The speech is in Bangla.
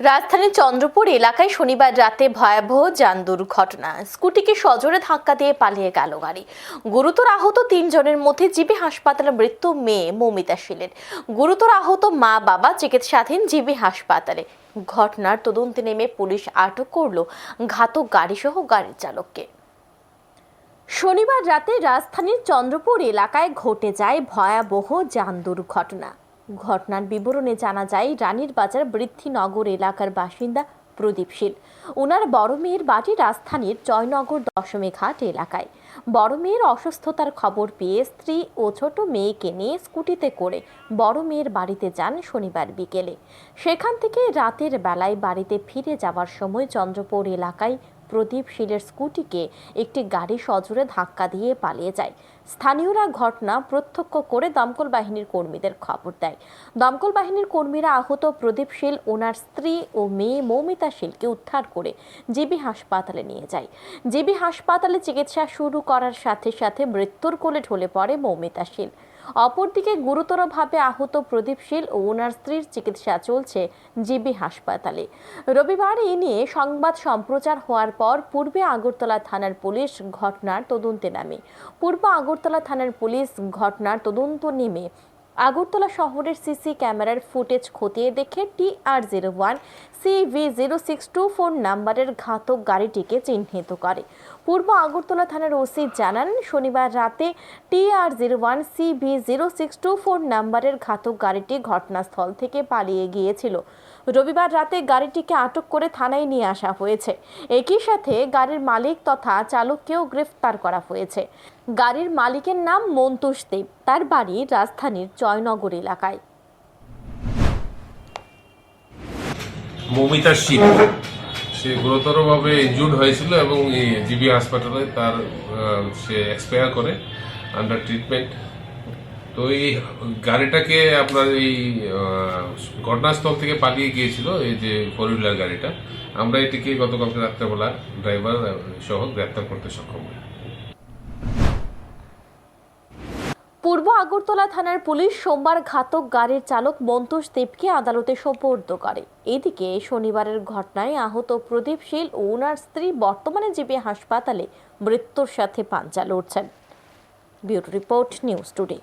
রাজধানীর চন্দ্রপুর এলাকায় শনিবার রাতে ভয়াবহ যান দুর্ঘটনা। স্কুটিকে সজোরে ধাক্কা দিয়ে পালিয়ে গেল গাড়ি। গুরুতর আহত তিনজনের মধ্যে জিবি হাসপাতালে মৃত্যু মেয়ে মৌমিতা শীলের গুরুতর আহত মা বাবা চিকিৎসাধীন জিবি হাসপাতালে। ঘটনার তদন্তে নেমে পুলিশ আটক করল ঘাতক গাড়িসহ গাড়ির চালককে। শনিবার রাতে রাজধানীর চন্দ্রপুর এলাকায় ঘটে যায় ভয়াবহ যান দুর্ঘটনা। ঘটনার বিবরণে জানা যায়, রানীর বাজার বৃদ্ধিনগর এলাকার বাসিন্দা প্রদীপ শীল। ওনার বড় মেয়ের বাড়ি রাজধানীর জয়নগর দশমী ঘাট এলাকায়। বড় মেয়ের অসুস্থতার খবর পেয়ে স্ত্রী ও ছোট মেয়েকে নিয়ে স্কুটিতে করে বড় মেয়ের বাড়িতে যান শনিবার বিকেলে। সেখান থেকে রাতের বেলায় বাড়িতে ফিরে যাওয়ার সময় চন্দ্রপুর এলাকায় প্রদীপ শীলের স্কুটিকে একটি গাড়ি সজোরে ধাক্কা দিয়ে পালিয়ে যায়। স্থানীয়রা ঘটনা প্রত্যক্ষ করে দমকল বাহিনীর কর্মীদের খবর দেয়। দমকল বাহিনীর কর্মীরা আহত প্রদীপ শীল, ওনার স্ত্রী ও মেয়ে মৌমিতা শীলকে উদ্ধার করে জিবি হাসপাতালে নিয়ে যায়। জিবি হাসপাতালে চিকিৎসা শুরু করার সাথে সাথে মৃত্যুর কোলে ঢলে পড়ে মৌমিতা শীল। অপরদিকে গুরুতরভাবে আহত প্রদীপ শীল ও ওনার স্ত্রীর চিকিৎসা চলছে জিবি হাসপাতালে। রবিবার এ নিয়ে সংবাদ সম্প্রচার হওয়ার পর পূর্বে আগরতলা থানার পুলিশ ঘটনার তদন্তে নামে। পূর্ব আগরতলা থানার পুলিশ ঘটনার তদন্ত নেমে আগরতলা শহরের সিসি ক্যামেরার ফুটেজ খতিয়ে দেখে T R zero one CV zero six two four নাম্বারের ঘাতক গাড়িটিকে চিহ্নিত করে। পূর্ব আগরতলা থানার ওসি জানান, শনিবার রাতে T R zero one CV zero six two four নাম্বারের ঘাতক গাড়িটি ঘটনাস্থল থেকে পালিয়ে গিয়েছিল। রবিবার রাতে গাড়িটিকে আটক করে থানায় নিয়ে আসা হয়েছে। একই সাথে গাড়ির মালিক তথা চালককেও গ্রেফতার করা হয়েছে। গাড়ির মালিকের নাম মন্তুষ দেব। তার বাড়ি রাজধানীর জয়নগর এলাকায়। মৌমিতা শীত সে গুরুতরভাবে ইনজুর্ড হয়েছিল এবং জিবি হাসপাতালে তার সে এক্সপায়ার করে আন্ডার ট্রিটমেন্ট তো এই গাড়িটাকে আপনার এই ঘটনাস্থল থেকে পালিয়ে গিয়েছিল এই যে ফোর হুইলার গাড়িটা। আমরা এটিকে গতকালকে রাত্রেবেলা ড্রাইভার সহ গ্রেপ্তার করতে সক্ষম হই। পূর্ব আগরতলা থানার পুলিশ সোমবার ঘাতক গাড়ির চালক মন্তোষ দেবকে আদালতে সোপর্দ করে। এদিকে শনিবারের ঘটনায় আহত প্রদীপ শীল ও ওনার স্ত্রী বর্তমানে জিবি হাসপাতালে মৃত্যুর সাথে পাঞ্জা লড়ছেন। Bureau report news today.